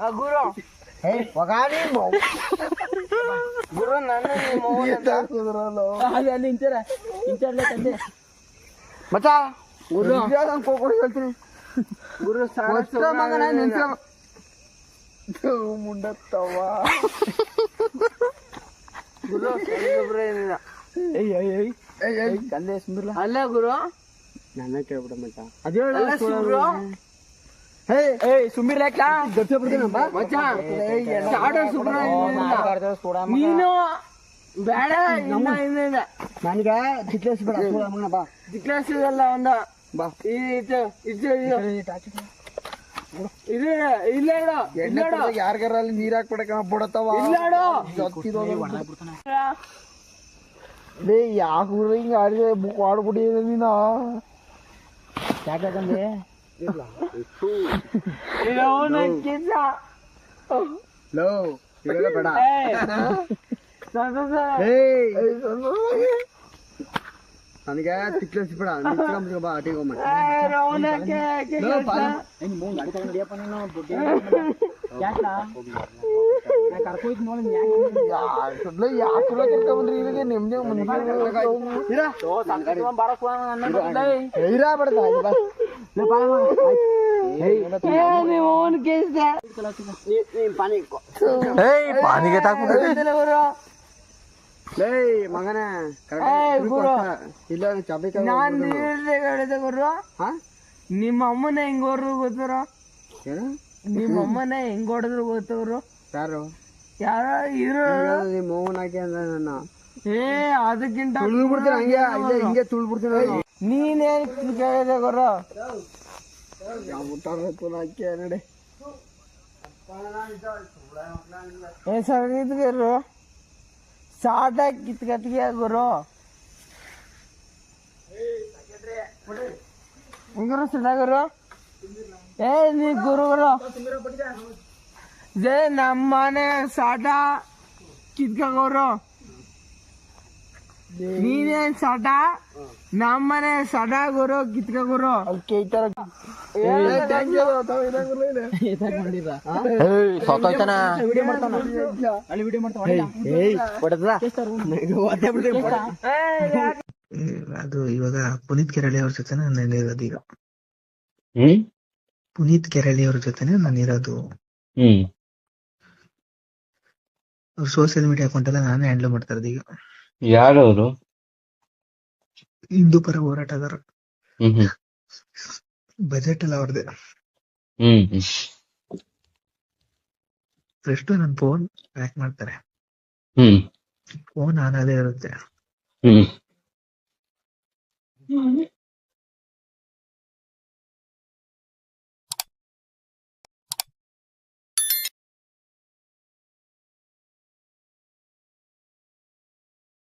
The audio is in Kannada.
ಆ, ಗುರು. ಏ ಗುರು ನನ್ನ ನಿಮ್ಮ. ಅಲ್ಲಿ ಇಂಚಾರ ಇಂಚಾರ್ಲೆ ತಂದೆ ಮಚ್ಚ. ಗುರು. ಕೋಕೊಡಿ ಹೇಳ್ತೀನಿ ಗುರು ಮಗನ ಮುಂಡತ್ತವ ಗುರು ಸಾಲಗೊಬ್ರ ಏನಿಲ್ಲ. ಏಯ್ ಏಯ್ ಏಯ್. ಕಂದೆ ಸುಂದರ್ಲ ಅಲ್ಲ ಗುರು. ನನ್ನ ಕೇಳ್ಬಿಡ ಮಚ್ಚ. ಅದೇ ಹೇಳ ಹೇ ನೀನು ಬೇಡ ನನಗ ಟಿಕ್ಲೆಸ್ ಬೇಡ ಮಗನ ಬಾ. ಕ್ಲಾಸ್ ಇದಲ್ಲ ಒಂದು. ಬಾ. ಇದು ಇಲ್ಲ ಇಡು ಇಲ್ಲ ಇಡು. ಯಾರ್ಗಾರ ಅಲ್ಲಿ ನೀರ್ ಹಾಕ್ಬಿಡಕ ಬಿಡತ್ತವ? ಇಲ್ಲ ಇಡು. ಲೇ ಯಾಕೆ ಹಿಂಗ ಆಡ್ಬಿಡಿ ನೀನು ಯಾಕಂದ್ರೆ ಇದು ಅವನ ಕಿಸ ಲೋ ಇವೆಲ್ಲ ಬೇಡ ಏಯ್ ಏಯ್ ನನಗೆ ಟಿಕ್ಲೆಸ್ ಬೇಡ ನಿಂತ್ಕೊಂಡ್ ಬಾ ಆಟಿಗೆ ಹೋಗ್ಮ ರವಣಕ್ಕೆ ಏನ್ ಮೂಗ್ ಗಾಡಿ ತಗೊಂಡ್ ನಡಿಯಪ್ಪ ನೀನು ಬುಡ್ಡಿ ಯಾಕ ನಾ ಕರ್ಕೋಯ್ತು ನೋಡಿ ಪಾನಿಗೆ ಮಗನ. ಇಲ್ಲ ಚಾಪಿ ಗುರು. ನಿಮ್ಮ ಅಮ್ಮನ ಹೆಂಗ್ ಹೊಡ್ರು ಗೊತ್ತಾರ ಏನು? ನಿಮ್ಮ ಅಮ್ಮನ ಹೆಂಗ್ ಹೊಡೆದ್ರು ಗೊತ್ತವ್ರು ಯಾರು? ಯಾರ ಇರೋ ನಿಮ್ಮ ಮೌನ ಹಾಕಿ ಅಂದ್ರೆ ನನ್ನ. ಏ ಅದಕ್ಕಿಂತ ತುಳಿದು ಬಿಡ್ತೀನಿ ಹಂಗೆ ಹಿಂಗೆ ಹಿಂಗೆ ತುಳಿದು ಬಿಡ್ತೀನಿ ನೀನೇನ್ ಕೇಳಿದೆ ಗುರು ತುಳ ಹಾಕಿ ನಡಿ. ಏ ಸಗಿದ್ಗಿರು ಸಾಟ ಕಿತ್ಕತ್ಗೆ ಗುರು ಗುರು ಗುರು ಏ ನೀ ಗುರುಗಳು ಜೇ ನಮ್ಮ ಮನೆ ಸಾಟ ಕಿತ್ಕೋರು ನೀನೇನ್ ಸಾಟ ನಮ್ಮ ಮನೆ ಸಾಟ ಗುರು ಕಿತ್ಕೋರು ಅದು ಇವಾಗ ಪುನೀತ್ ಕೆರಳಿ ಅವ್ರ ಜೊತೆ ನಾನು ಇರೋದು ಈಗ. ಹ್ಮ್? ಪುನೀತ್ ಕೆರಳಿ ಅವ್ರ ಜೊತೆನೆ ನಾನು ಇರೋದು. ಹ್ಮ್. ಅವ್ರ ಸೋಷಿಯಲ್ ಮೀಡಿಯಾ ಅಕೌಂಟ್ ಎಲ್ಲ ನಾನೇ ಹ್ಯಾಂಡಲ್ ಮಾಡ್ತಾ ಇರೋದು ಈಗ. ಯಾರವರು? ಹಿಂದೂ ಪರ ಹೋರಾಟಗಾರರು. ಬಜೆಟ್ ಎಲ್ಲ ಅವ್ರದ್ದೆ. ಹ್ಮ್ ನನ್ ಫೋನ್ ಟ್ರ್ಯಾಕ್ ಮಾಡ್ತಾರೆ. ಹ್ಮ್. ಫೋನ್ ಆನ್ ಅದೇ ಇರುತ್ತೆ.